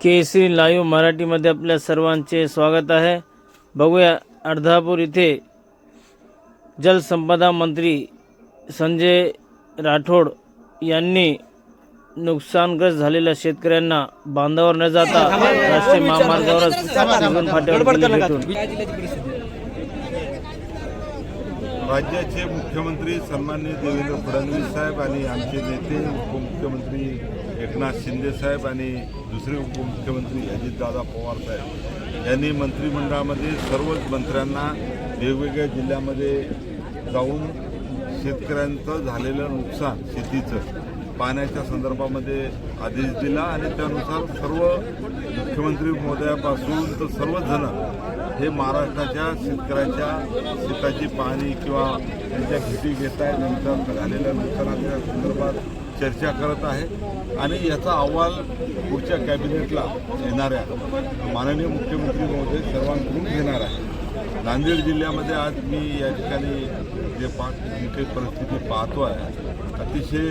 केसरी live मराठीमध्ये आपल्या सर्वांचे स्वागत आहे. बघूया अर्धापूर इथे जलसंपदा मंत्री संजय राठोड यांनी नुकसानग्रस्त झालेल्या शेतकऱ्यांना बांधावर न जाता राष्ट्रीय महामार्गावरच सिंगण फाट्यावर राज्याचे मुख्यमंत्री सन्माननीय देवेंद्र फडणवीस साहेब आणि आमचे नेते उपमुख्यमंत्री एकनाथ शिंदे साहेब आणि दुसरे उपमुख्यमंत्री अजितदादा पवार साहेब यांनी मंत्रिमंडळामध्ये सर्वच मंत्र्यांना वेगवेगळ्या जिल्ह्यामध्ये जाऊन शेतकऱ्यांचं झालेलं नुकसान शेतीचं पाण्याच्या संदर्भामध्ये आदेश दिला आणि त्यानुसार सर्व मुख्यमंत्री महोदयापासून तर सर्वजण हे महाराष्ट्राच्या शेतकऱ्याच्या शेताची पाहणी किंवा त्यांच्या भेटी घेत आहेत नंतर झालेल्या नुकसानाच्या संदर्भात चर्चा करत आहे आणि याचा अहवाल पुढच्या कॅबिनेटला येणाऱ्या माननीय मुख्यमंत्री महोदय सर्वांकडून घेणार आहे. नांदेड जिल्ह्यामध्ये आज मी या ठिकाणी जे पा जी काही परिस्थिती पाहतो आहे अतिशय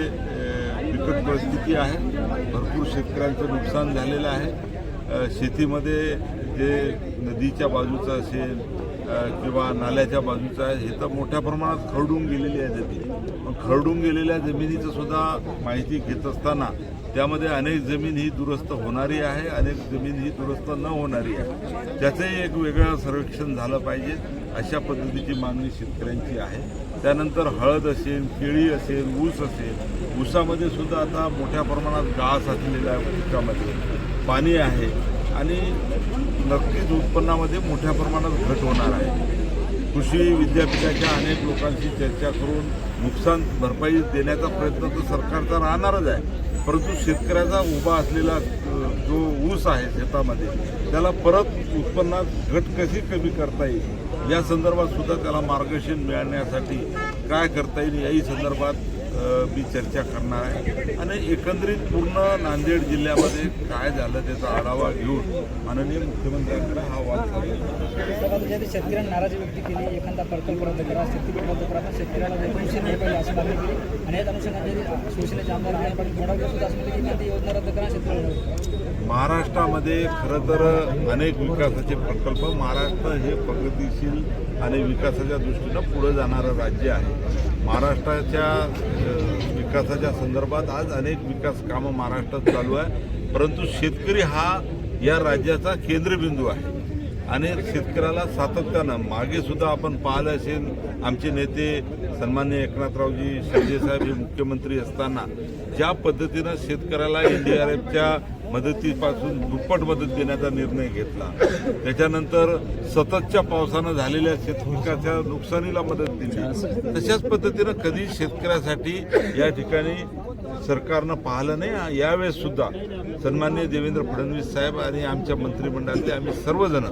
बिकट परिस्थिती आहे. भरपूर शेतकऱ्यांचं नुकसान झालेलं आहे. शेतीमध्ये जे नदीच्या बाजूचं असेल किंवा नाल्याच्या बाजूचं आहे हे तर मोठ्या प्रमाणात खरडून गेलेली आहे जमीन. मग खरडून गेलेल्या जमिनीचं सुद्धा माहिती घेत असताना त्यामध्ये अनेक जमीन ही दुरुस्त होणारी आहे अनेक जमीन ही दुरुस्त न होणारी आहे. त्याचंही एक वेगळं सर्वेक्षण झालं पाहिजे अशा पद्धतीची मागणी शेतकऱ्यांची आहे. त्यानंतर हळद असेल केळी असेल ऊस असेल ऊसामध्ये सुद्धा आता मोठ्या प्रमाणात गाळ साचलेला आहे ऊसामध्ये पाणी आहे आणि नक्कीच उत्पन्नामध्ये मोठ्या प्रमाणात घट होणार आहे. कृषी विद्यापीठाच्या अनेक लोकांशी चर्चा करून नुकसान भरपाई देण्याचा प्रयत्न तर सरकारचा राहणारच आहे. परंतु शेतकऱ्याचा उभा असलेला जो ऊस आहे शेतामध्ये त्याला परत उत्पन्नात घट कशी कमी करता येईल? या संदर्भात सुद्धा त्याला मार्गदर्शन मिळण्यासाठी काय करता येईल? याही संदर्भात मी चर्चा करणार आहे. आणि एकंदरीत पूर्ण नांदेड जिल्ह्यामध्ये काय झालं त्याचा आढावा घेऊन माननीय मुख्यमंत्र्यांकडे हा वाद चालू आहे. शेतकऱ्यांनी नाराजी व्यक्त केली एखादा प्रकल्प रद्द करा शेती रद्द करा पण शेतकऱ्याला एकोणीसशे नाही पाहिजे असं मागणी केली. आणि याच अनुषंगाने शिवसेनेचे आमदार नारायण पाटील गोडावले सुद्धा असं म्हणले की एखादी योजना रद्द करा शेतकऱ्यांना महाराष्ट्रामध्ये खरं तर अनेक विकासाचे प्रकल्प महाराष्ट्र हे प्रगतिशील आणि विकासाच्या दृष्टीनं पुढे जाणारं राज्य आहे. महाराष्ट्राच्या विकासाच्या संदर्भात आज अनेक विकास कामं महाराष्ट्रात चालू आहे. परंतु शेतकरी हा या राज्याचा केंद्रबिंदू आहे. आणि शेतकऱ्याला सातत्यानं मागे सुद्धा आपण पाहिलं असेल आमचे नेते सन्मान्य एकनाथरावजी शिंदेसाहेब हे मुख्यमंत्री असताना ज्या पद्धतीनं शेतकऱ्याला एन डी आर एफच्या मदतीपासून दुप्पट मदत देण्याचा निर्णय घेतला. त्याच्यानंतर सततच्या पावसानं झालेल्या शेतपिकाच्या नुकसानीला मदत दिली. तशाच पद्धतीनं कधी शेतकऱ्यासाठी या ठिकाणी सरकारनं पाहिलं नाही. यावेळेस सुद्धा सन्मान्य देवेंद्र फडणवीस साहेब आणि आमच्या मंत्रिमंडळातले आम्ही सर्वजण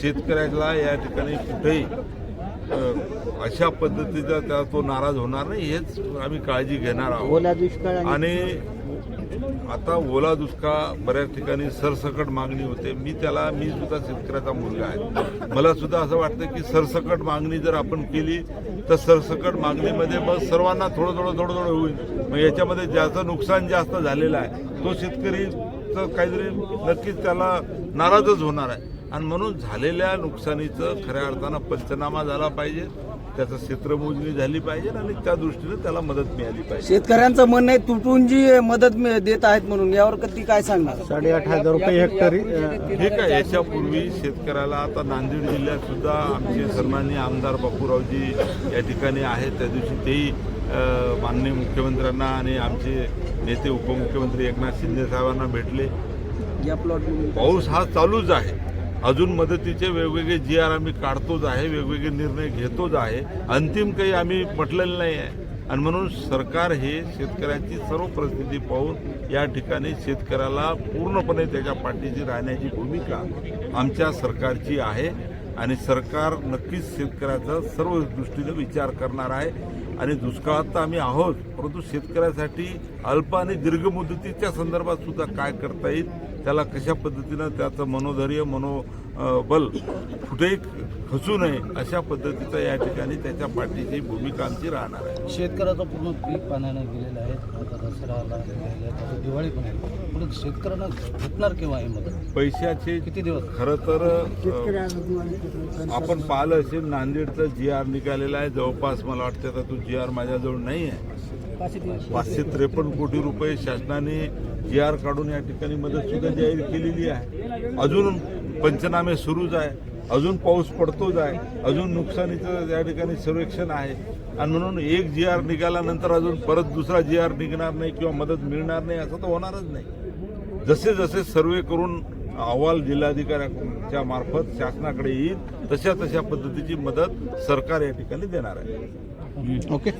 शेतकऱ्याला या ठिकाणी कुठेही अशा पद्धतीचा त्या तो नाराज होणार नाही हेच आम्ही काळजी घेणार आहोत. आणि आता ओला दुष्काळ बऱ्याच ठिकाणी सरसकट मागणी होते. मी त्याला मी सुद्धा शेतकऱ्याचा मुलगा आहे. मला सुद्धा असं वाटतं की सरसकट मागणी जर आपण केली तर सरसकट मागणीमध्ये मग सर्वांना थोडं थोडं थोडं थोडं होईल. मग याच्यामध्ये ज्याचं नुकसान जास्त झालेलं आहे तो शेतकरी तर काहीतरी नक्कीच त्याला नाराजच होणार आहे. आणि म्हणून झालेल्या नुकसानीचं खऱ्या अर्थानं पंचनामा झाला पाहिजे त्याचं क्षेत्रमोजणी झाली पाहिजे आणि त्या दृष्टीने त्याला मदत मिळाली पाहिजे. शेतकऱ्यांचं म्हणणं आहे तुटून जी मदत मिळ- देत आहेत म्हणून यावर कधी काय सांगणार? साडेआठ हजार रुपये हेक्टरी ठीक आहे याच्यापूर्वी शेतकऱ्याला आता नांदेड जिल्ह्यात सुद्धा आमचे सन्माननीय आमदार बापूरावजी या ठिकाणी आहेत. त्या दिवशी तेही अ, माननीय मुख्यमंत्र्यांना आणि आमचे नेते उपमुख्यमंत्री एकनाथ शिंदे साहेबांना भेटले. या प्लॉट पाऊस हा चालूच आहे. अजून मदतीचे वेगवेगळे जी आर आम्ही काढतोच आहे वेगवेगळे निर्णय घेतोच आहे. अंतिम काही आम्ही म्हटलेलं नाही आहे. आणि म्हणून सरकार हे शेतकऱ्यांची सर्व परिस्थिती पाहून या ठिकाणी शेतकऱ्याला पूर्णपणे त्याच्या पाठीशी राहण्याची भूमिका आमच्या सरकारची आहे. आणि सरकार नक्कीच शेतकऱ्याचा सर्व दृष्टीने विचार करणार आहे. आणि दुष्काळात तर आम्ही आहोत परंतु शेतकऱ्यासाठी अल्प आणि दीर्घ मुदतीच्या संदर्भात सुद्धा काय करता येईल त्याला कशा पद्धतीनं त्याचं मनोधैर्य मनोबल कुठेही खचू नये अशा पद्धतीचा या ठिकाणी त्याच्या पाठीची भूमिका आमची राहणार आहे. शेतकऱ्याचं पूर्ण पीक पाण्याने गेलेलं आहे. आता दसरा आला दिवाळी पण शेतकऱ्यांना भेटणार केव्हा मदत? पैशाचे किती दिवस? खरं तर अ, आपण पाहिलं असेल नांदेडचं जी आर निघालेला आहे. जवळपास मला वाटतं आता तो जी आर माझ्याजवळ नाही आहे. पाचशे त्रेपन्न कोटी रुपये शासनाने जी आर काढून या ठिकाणी मदत सुद्धा जाहीर केलेली आहे. अजून पंचनामे सुरूच आहे. अजून पाऊस पडतोच आहे. अजून नुकसानीचं या ठिकाणी सर्वेक्षण आहे. आणि म्हणून एक जी आर निघाल्यानंतर अजून परत दुसरा जी आर निघणार नाही किंवा मदत मिळणार नाही असं तर होणारच नाही. जसे जसे सर्वे करून अहवाल जिल्हाधिकाऱ्यांच्या मार्फत शासनाकडे येईल तशा तशा पद्धतीची मदत सरकार या ठिकाणी देणार आहे. ओके